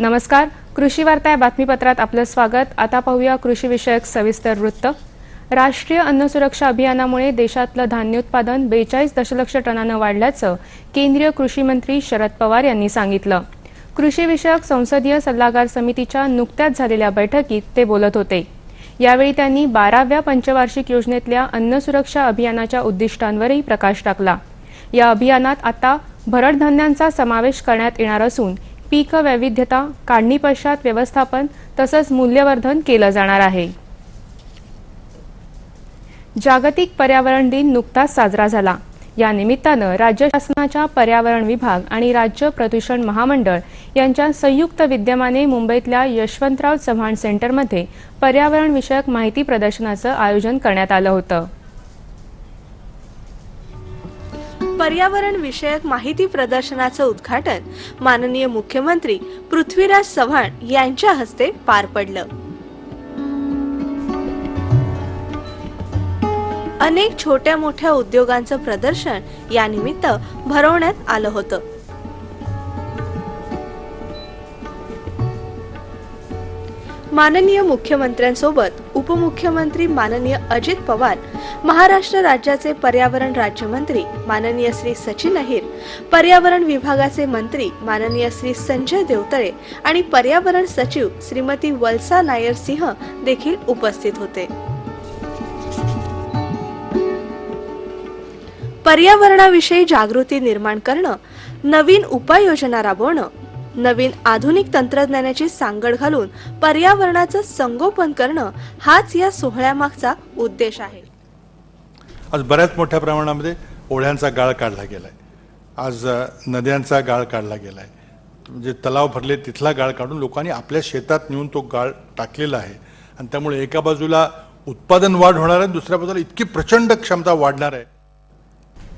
नमस्कार. कृषी वार्ता या बातमीपत्रात आपलं स्वागत. आता पाहूया कृषी विषयक सविस्तर वृत्त. राष्ट्रीय अन्न सुरक्षा अभियानामुळे देशातलं धान्य उत्पादन बेचाळीस दशलक्ष टनानं वाढल्याचं केंद्रीय कृषी मंत्री शरद पवार यांनी सांगितलं. कृषी विषयक संसदीय सल्लागार समितीच्या नुकत्याच झालेल्या बैठकीत ते बोलत होते. यावेळी त्यांनी बाराव्या पंचवार्षिक योजनेतल्या अन्न सुरक्षा अभियानाच्या उद्दिष्टांवरही प्रकाश टाकला. या अभियानात आता भरडधान्यांचा समावेश करण्यात येणार असून पीक वैविध्यता काढणी पश्चात व्यवस्थापन तसंच मूल्यवर्धन केलं जाणार आहे. जागतिक पर्यावरण दिन नुकताच साजरा झाला. या निमित्तानं राज्य शासनाच्या पर्यावरण विभाग आणि राज्य प्रदूषण महामंडळ यांच्या संयुक्त विद्यमाने मुंबईतल्या यशवंतराव चव्हाण सेंटरमध्ये पर्यावरणविषयक माहिती प्रदर्शनाचं आयोजन करण्यात आलं होतं. पर्यावरण विषयक माहिती प्रदर्शनाचं उद्घाटन माननीय मुख्यमंत्री पृथ्वीराज चव्हाण यांच्या हस्ते पार पडलं. अनेक छोट्या मोठ्या उद्योगांचं प्रदर्शन यानिमित्त भरवण्यात आलं होतं. माननीय मुख्यमंत्र्यांसोबत उपमुख्यमंत्री माननीय अजित पवार महाराष्ट्र राज्याचे पर्यावरण राज्यमंत्री माननीय श्री सचिन अहिर पर्यावरण विभागाचे मंत्री माननीय श्री संजय देवतळे आणि पर्यावरण सचिव श्रीमती वल्सा नायर सिंह देखील उपस्थित होते. पर्यावरणाविषयी जागृती निर्माण करणं नवीन उपाययोजना राबवणं नवीन आधुनिक तंत्रज्ञानाची सांगड घालून पर्यावरणाचं संगोपन करणं हाच या सोहळ्यामागचा उद्देश आहे. आज बऱ्याच मोठ्या प्रमाणामध्ये ओढ्यांचा गाळ काढला गेलाय. आज नद्यांचा गाळ काढला गेलाय. म्हणजे तलाव भरले तिथला गाळ काढून लोकांनी आपल्या शेतात नेऊन तो गाळ टाकलेला आहे. आणि त्यामुळे एका बाजूला उत्पादन वाढ होणार आहे दुसऱ्या बाजूला इतकी प्रचंड क्षमता वाढणार आहे.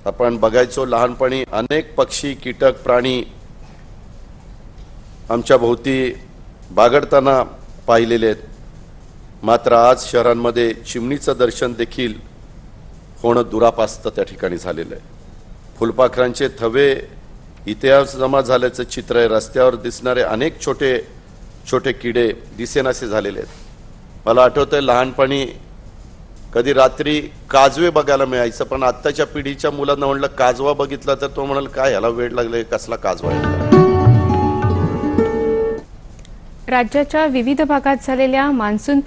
आपण बघायचो लहानपणी अनेक पक्षी कीटक प्राणी आमच्या भोवती बागडताना पाहिलेले आहेत. मात्र आज शहरांमध्ये चिमणीचं दर्शन देखील होणं दुरापास्त त्या ठिकाणी झालेलं आहे. फुलपाखरांचे थवे इतिहास जमा झाल्याचं चित्र आहे. रस्त्यावर दिसणारे अनेक छोटे छोटे किडे दिसेनासे झालेले आहेत. मला आठवतंय लहानपणी कधी रात्री काजवे बघायला मिळायचं पण आत्ताच्या पिढीच्या मुलांना म्हणलं काजवा बघितला तर तो म्हणाल काय ह्याला वेळ लागले कसला काजवा राज्याच्या विविध भागात झालेल्या मान्सून